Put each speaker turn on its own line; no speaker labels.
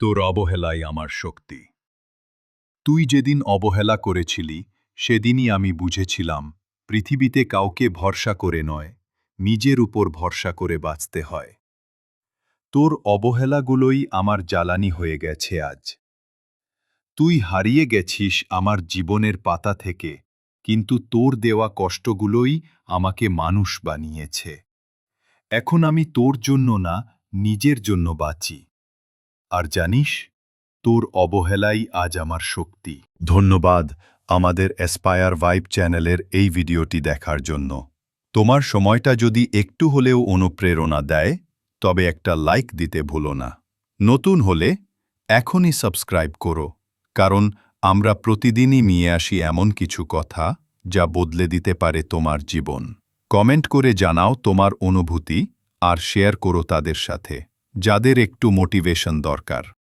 তোর অবহেলাই আমার শক্তি। তুই যেদিন অবহেলা করেছিলি, সেদিনই আমি বুঝেছিলাম, পৃথিবীতে কাউকে ভরসা করে নয়, নিজের উপর ভরসা করে বাঁচতে হয়। তোর অবহেলাগুলোই আমার জ্বালানি হয়ে গেছে আজ। তুই হারিয়ে গেছিস আমার জীবনের পাতা থেকে, কিন্তু তোর দেওয়া কষ্টগুলোই আমাকে মানুষ বানিয়েছে। এখন আমি তোর জন্য না, নিজের জন্য বাঁচি। আর জানিস, তোর অবহেলাই আজ আমার শক্তি। ধন্যবাদ আমাদের অ্যাসপায়ার ভাইব চ্যানেলের এই ভিডিওটি দেখার জন্য। তোমার সময়টা যদি একটু হলেও অনুপ্রেরণা দেয়, তবে একটা লাইক দিতে ভুলো না। নতুন হলে এখনই সাবস্ক্রাইব করো, কারণ আমরা প্রতিদিনই নিয়ে আসি এমন কিছু কথা যা বদলে দিতে পারে তোমার জীবন। কমেন্ট করে জানাও তোমার অনুভূতি আর শেয়ার করো তাদের সাথে। যাদের একটু মোটিভেশন দরকার।